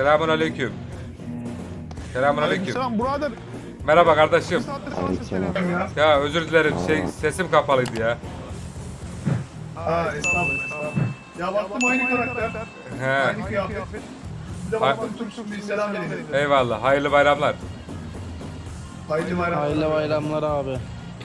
Selamun aleyküm. Selamun aleyküm. Selam birader. Merhaba kardeşim. ya. Özür dilerim şey sesim kapalıydı ya. Ha estağfurullah estağfurullah. Ya baktım aynı karakter. He. Aynı kıyafet. Bir de baktım Türksün bir selam verin. Eyvallah. Hayırlı bayramlar. Hayırlı bayramlar. Hayırlı bayramlar abi.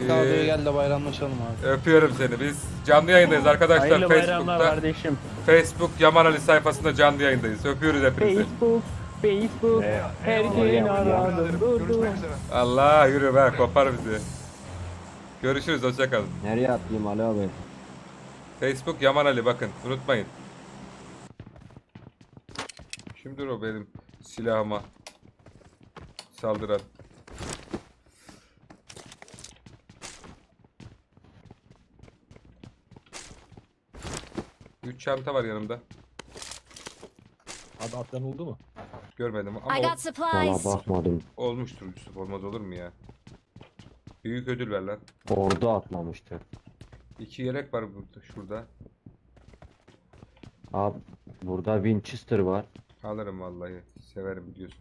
Ee, Kahveye gel de bayramlaşalım abi. Öpüyorum seni. Biz canlı yayındayız arkadaşlar Hayırlı bayramlar Facebook'ta. kardeşim. Facebook Yaman Ali sayfasında canlı yayındayız. Öpüyoruz hepinizi. Facebook, Facebook, her gün aradım durdum. Allah yürü be kopar bizi. Görüşürüz hoşçakalın. Nereye atlayayım Ali abi? Facebook Yaman Ali bakın unutmayın. Kimdir o benim silahıma saldıran? Üç çanta var yanımda. Abi atlan oldu mu? Görmedim ama I ol- got supplies. Valla bakmadım. olmuştur Yusuf olmaz olur mu ya? Büyük ödül ver lan. Orada atlamıştı. İki yelek var burada şurada. Abi burada Winchester var. Alırım vallahi. Severim biliyorsun.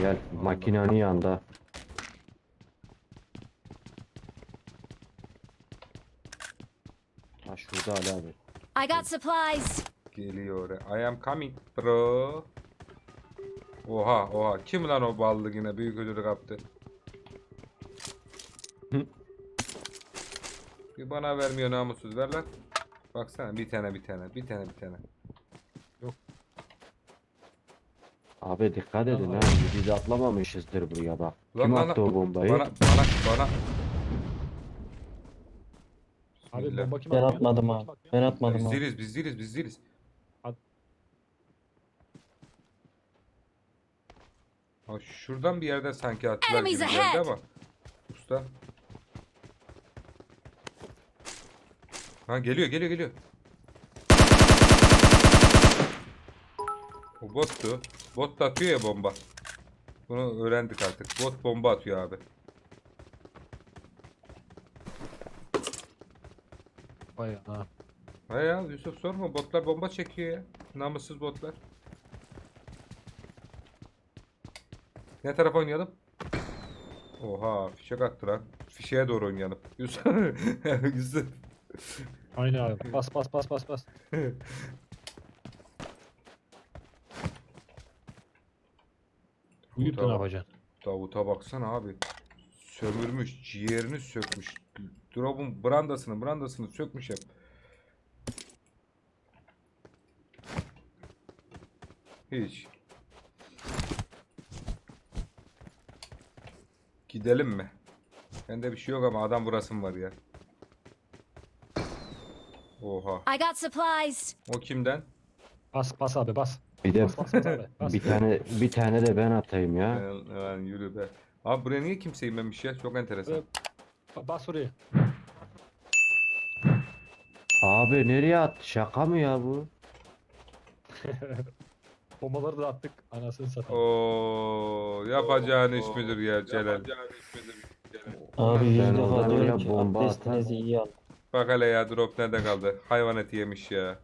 Gel makinenin yanında. Ha şurada Ali abi. I got supplies. Geliyor. I am coming bro. Oha oha. Kim lan o ballı yine büyük ödülü kaptı. Bir bana vermiyor namussuz ver lan. Baksana bir tane bir tane bir tane bir tane. Abi dikkat edin ha. Biz atlamamışızdır buraya bak. Lan, Kim lan, attı lan. o bombayı? Bana bana bana. Abi Bismillah. bomba kim Ben atmadım Bomba abi. kim attı ya? Ben atmadım Biz abi. değiliz biz değiliz biz değiliz. At. Ha, şuradan bir yerden sanki attılar gibi Enemies geldi ahead. ama. Usta. Ha geliyor geliyor geliyor. O bottu. Bot da atıyor ya bomba. Bunu öğrendik artık. Bot bomba atıyor abi. Vay ana. Ha ya Yusuf sorma botlar bomba çekiyor ya. Namussuz botlar. Ne taraf oynayalım? Oha fişek attı lan. Fişeğe doğru oynayalım. Yusuf. Yusuf. Aynen abi. Bas bas bas bas bas. Uyut ne Tamam. yapacaksın? Davut'a baksana abi. Sömürmüş, ciğerini sökmüş. Drop'un brandasını, brandasını sökmüş hep. Hiç. Gidelim mi? Bende bir şey yok ama adam burasım var ya. Oha. I got supplies. O kimden? Bas bas abi bas. Bir de Bas bas bas abi. Bas. bir tane bir tane de ben atayım ya. Lan, lan yürü be. Abi buraya niye kimse inmemiş ya? Çok enteresan. Evet. Ba- Bas oraya. Abi nereye at? Şaka mı ya bu? Bombaları da attık. Anasını satayım. Oo, yapacağın iş midir ya Celal? Abi Ben yüz defa oradan diyorum oraya ki bomba abdestinizi iyi al. Bak hele ya drop nerede kaldı? Hayvan eti yemiş ya.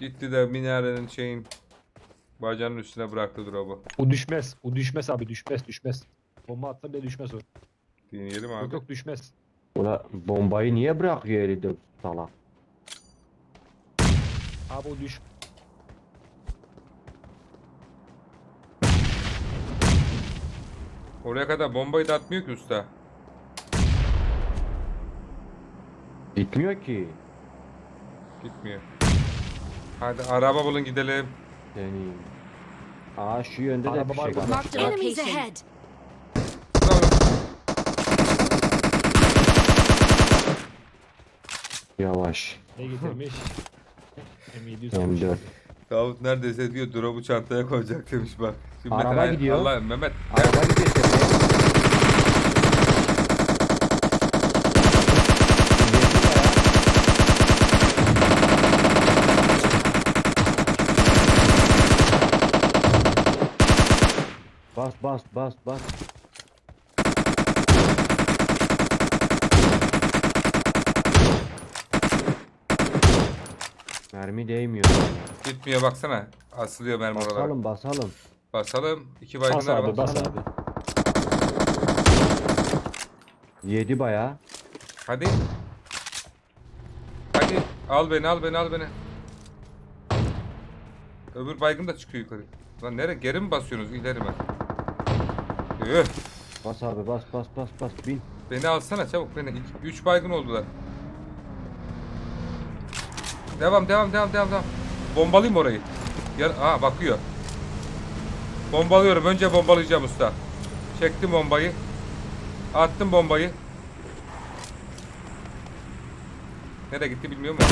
Gitti de minarenin şeyin bacağının üstüne bıraktı drop'u. O düşmez. O düşmez abi düşmez düşmez. Bomba attım bile düşmez o. Deneyelim Yok abi. yok düşmez. Ula bombayı niye bırakıyor elinde salak? Abi o düş. Oraya kadar bombayı da atmıyor ki usta. Gitmiyor ki. Gitmiyor. Hadi araba bulun gidelim. Seni. Aa şu yönde de Araba bir şey var var. burada. Marked enemies Location. ahead. Yavaş. Ne getirmiş? M700. M4. Davut neredeyse diyor drop'u çantaya koyacak demiş bak. Şimdi Araba gidiyor. Allah Mehmet. Araba gidiyor tepeye. Bas bas bas bas. Mermi değmiyor. Gitmiyor baksana. Asılıyor mermi oralara. Basalım basalım. Basalım. İki Bas baygınlar abi var. bas abi. Yedi bayağı. Hadi. Hadi. Al beni al beni al beni. Öbür baygın da çıkıyor yukarı. Lan nereye? Geri mi basıyorsunuz? İleri mi? Üh. Bas abi bas bas bas bas bin. Beni alsana çabuk beni. İki- Üç baygın oldular. Devam devam devam devam devam. Bombalayayım orayı. Gel. Aa bakıyor. Bombalıyorum. Önce bombalayacağım usta. Çektim bombayı. Attım bombayı. Nereye gitti bilmiyorum ya.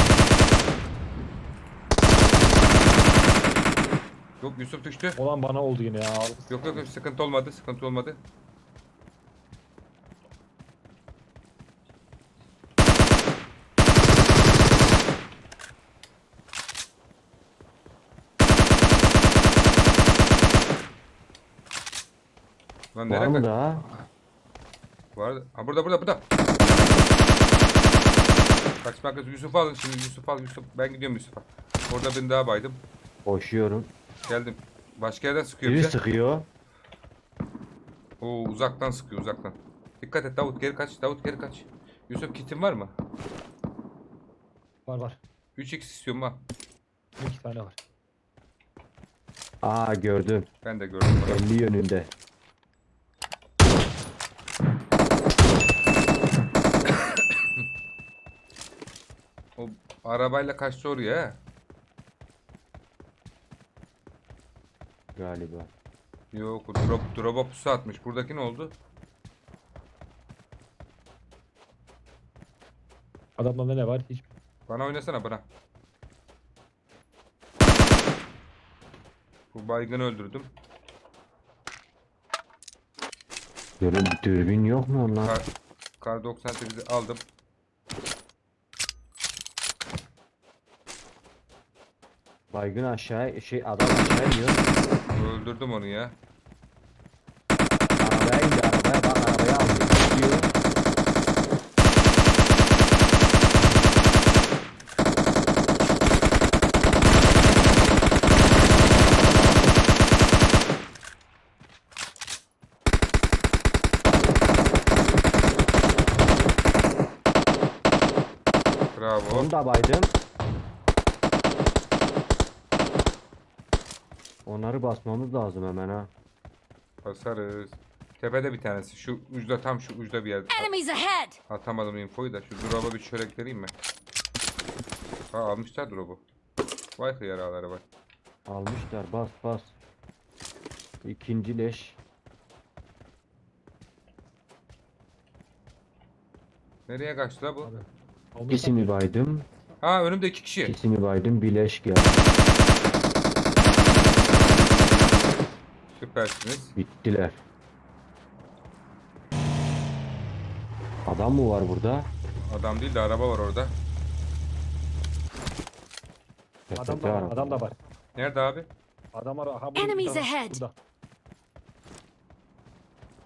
Yok Yusuf düştü. Olan bana oldu yine ya. Yok yok yok sıkıntı olmadı. Sıkıntı olmadı. Lan Var nereye mı kaç- daha? Var. Ha burada burada burada. Kaçmak. Yusuf alın şimdi Yusuf al Yusuf. Ben gidiyorum Yusuf'a. Orada ben daha baydım. Koşuyorum. Geldim. Başka yerden sıkıyor Biri bize. sıkıyor. Oo uzaktan sıkıyor uzaktan. Dikkat et Davut geri kaç. Davut geri kaç. Yusuf kitin var mı? Var var. 3x istiyorum ha. İki tane var. Aa gördüm. Ben de gördüm bunu. 50 yönünde. O arabayla kaçtı oraya he. Galiba. Yok o drop, drop'a pusu atmış. Buradaki ne oldu? Adamlarda ne var? Hiç. Bana oynasana bana. Bu baygını öldürdüm. Böyle bir dürbün yok mu onlar? Kar, kar 98'i aldım. Baygın aşağı şey adam aşağı iniyor. Öldürdüm onu ya. Arabaya indi arabaya bak arabaya aldı. Gidiyor. Bravo. Onu da baydım. Onları basmamız lazım hemen ha. Basarız. Tepede bir tanesi. Şu ucda tam şu ucda bir yerde. Enemies ahead! Atamadım infoyu da. Şu drop'a bir şöyle vereyim mi? Ha almışlar drop'u. Vay hıyar ağları bak. Almışlar bas bas. İkinci leş. Nereye kaçtı la bu? Abi. İkisini baydım. Ha önümde iki kişi. İkisini baydım. Bir leş geldi. Süpersiniz. Bittiler. Adam mı var burada? Adam değil de araba var orada. Adam da var. Adam da var. Nerede abi? Adam var. Ha, burada, Enemies burada, ahead. Burada.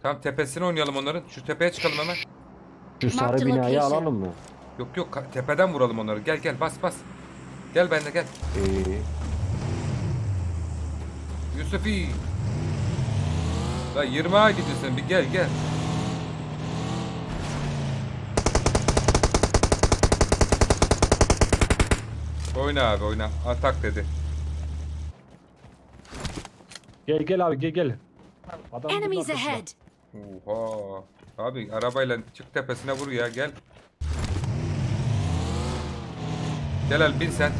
Tam tepesine oynayalım onların. Şu tepeye çıkalım hemen. Şu sarı Marked binayı location. alalım mı? Yok yok ka- tepeden vuralım onları. Gel gel bas bas. Gel benimle gel. Ee, Yusufi. La 20'a gidiyorsun bir gel gel. Oyna abi oyna. Atak dedi. Gel gel abi gel gel. Adam Enemies burada, ahead! Oha. Abi arabayla çık tepesine vur ya gel. Gel el bin sen.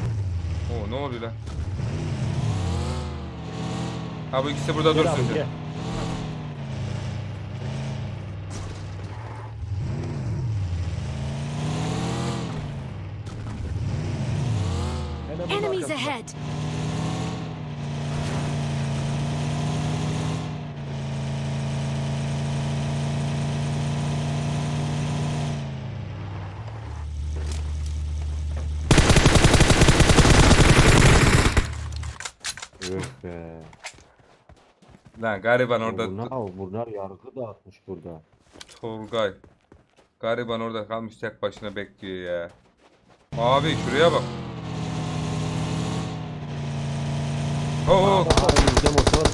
Oo ne oluyor lan? Abi ikisi burada Gel dursun. abi gel. Hemen bunun Ahead! öf be. Lan gariban orada Bunlar, bunlar yargı dağıtmış burada. Tolgay. Gariban orada kalmış tek başına bekliyor ya. Abi şuraya bak. Oo, önümüzde motor.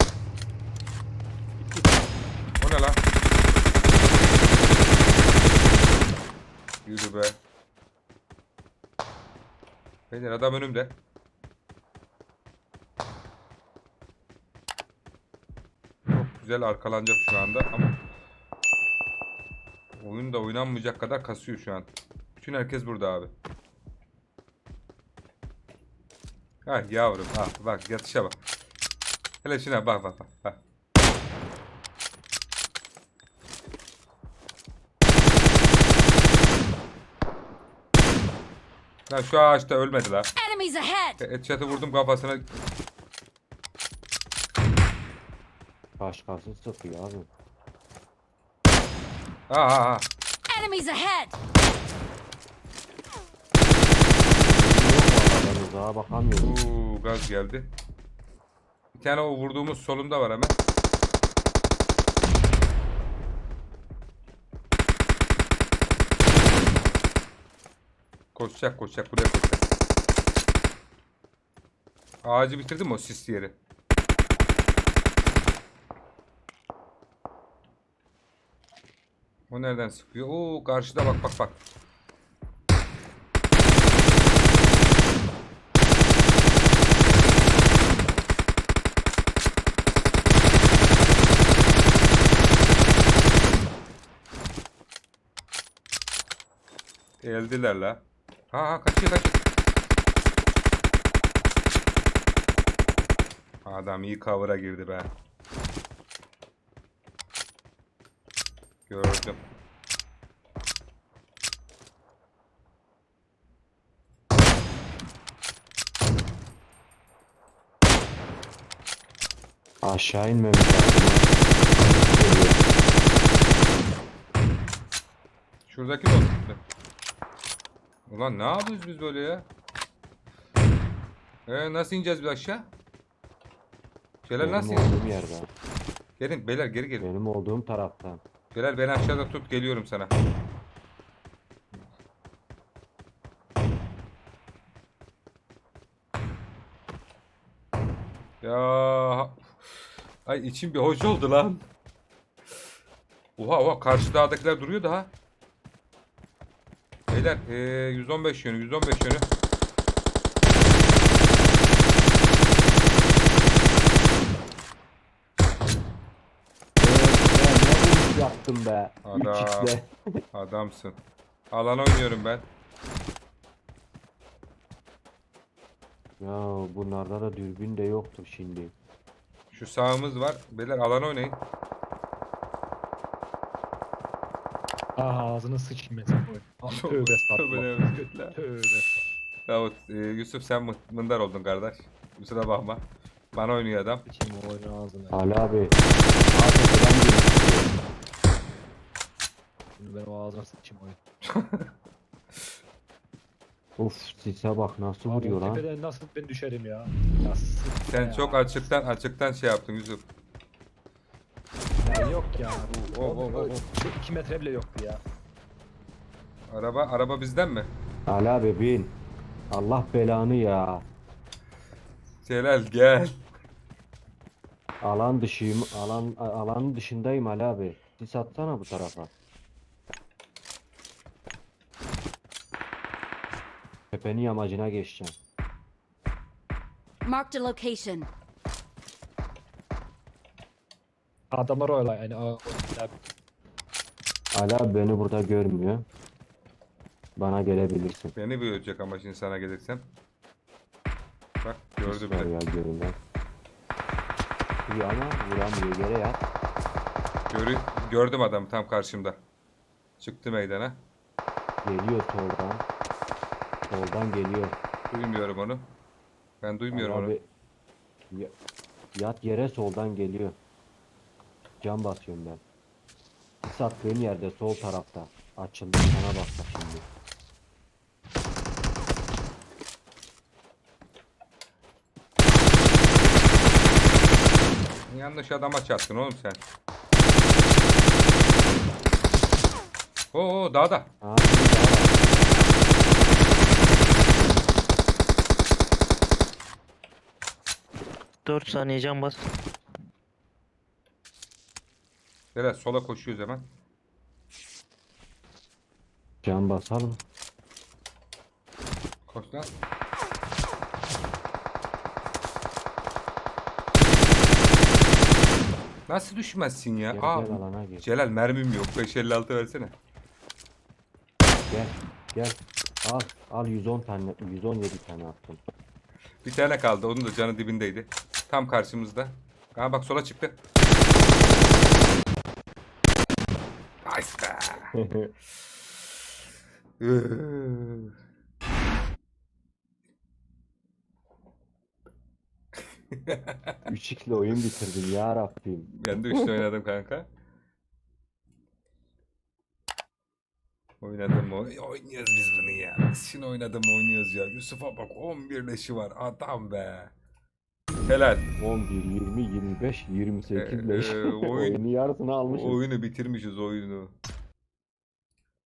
o ne lan? Yürü be. Beyler adam önümde. Çok güzel arkalanacak şu anda ama oyun da oynanmayacak kadar kasıyor şu an. Bütün herkes burada abi. Ha yavrum ha bak yatışa bak. Hele şuna bak bak bak. bak. Lan şu ağaçta ölmedi la. Enemies ahead! Headshot'ı vurdum kafasına. Başkası sıkıyor abi. Ha ha ha. Enemies ahead! Uzağa bakamıyorum. Uuu gaz geldi. Bir tane o vurduğumuz solunda var hemen. Koşacak koşacak buraya koşacak. Ağacı bitirdim mi o sisli yeri? O nereden sıkıyor? Oo karşıda bak bak bak. Eldiler la. Ha ha kaçıyor kaçıyor. Adam iyi cover'a girdi be. Gördüm. Aşağı inmemiz lazım. Şuradaki oldu? Ulan ne yapıyoruz biz böyle ya? Ee, nasıl ineceğiz biz aşağı? Şeyler Benim nasıl ineceğiz? olduğum yerde. Gelin beyler geri gelin. Benim olduğum taraftan. Bilal beni aşağıda tut geliyorum sana. Ya ay içim bir hoş oldu lan. Oha oha karşı dağdakiler duruyor daha. Beyler eee 115 yönü 115 yönü. Yaptım be. Adam. 3x'le. Adamsın. Alan oynuyorum ben. Ya bunlarda da dürbün de yoktur şimdi. Şu sağımız var. Beyler alan oynayın. Aha ağzını sıçayım ben sana. Tövbe estağfurullah. Tövbe Tövbe. Davut, e, Yusuf sen mı- mındar oldun kardeş. Kusura bakma. Bana oynuyor adam. Sıçayım o oyunu ağzına. Ali abi. Şimdi ben o ağzına sıçayım oyunu. Uf sise bak nasıl Abi vuruyor o lan. tepeden nasıl ben düşerim ya. Ya sık Sen ya. çok açıktan açıktan şey yaptın Yusuf. Ya yok ya. O, o, o. 2 metre bile yoktu ya. Araba araba bizden mi? Ali abi bin. Allah belanı ya. Celal gel. Alan dışıyım. Alan alanın dışındayım Ali abi. Sis atsana bu tarafa. Tepenin yamacına geçeceğim. Marked a location. Adamlar öyle yani. O- ya abi beni burada görmüyor. Bana gelebilirsin. Beni büyüyecek ama şimdi sana gelirsem. Bak gördü var bile. ya görünen. İyi ama vuramıyor yere yat. Görü, gördüm adamı tam karşımda. Çıktı meydana. Geliyor soldan. Soldan geliyor. Duymuyorum onu. Ben duymuyorum Ali onu. ya- yat yere soldan geliyor. Cam basıyorum ben. Sis attığım yerde sol tarafta. Açıldı sana bak şimdi. Yanlış adama çattın oğlum sen. Oo daha var. 4 saniye can bas. Beyler sola koşuyoruz hemen. Can basalım. Koş lan. Nasıl düşmezsin ya? Gel Aa, gel alana gir. Celal mermim yok. 556 versene. Gel gel. Al al 110 tane 117 tane attım. Bir tane kaldı. Onun da canı dibindeydi. Tam karşımızda. Aa bak sola çıktı. Nice be. Üh. Üç ikili oyun bitirdim ya Rabbim. ben de üçlü oynadım kanka. Oynadım mı? Oynuyoruz biz bunu ya. Biz şimdi oynadım oynuyoruz ya. Yusuf'a bak 11 leşi var. Adam be. Helal. 11, 20, 25, 28 Ee, leş. e, oyun- Oyunu yarısını almışız. Oyunu bitirmişiz oyunu.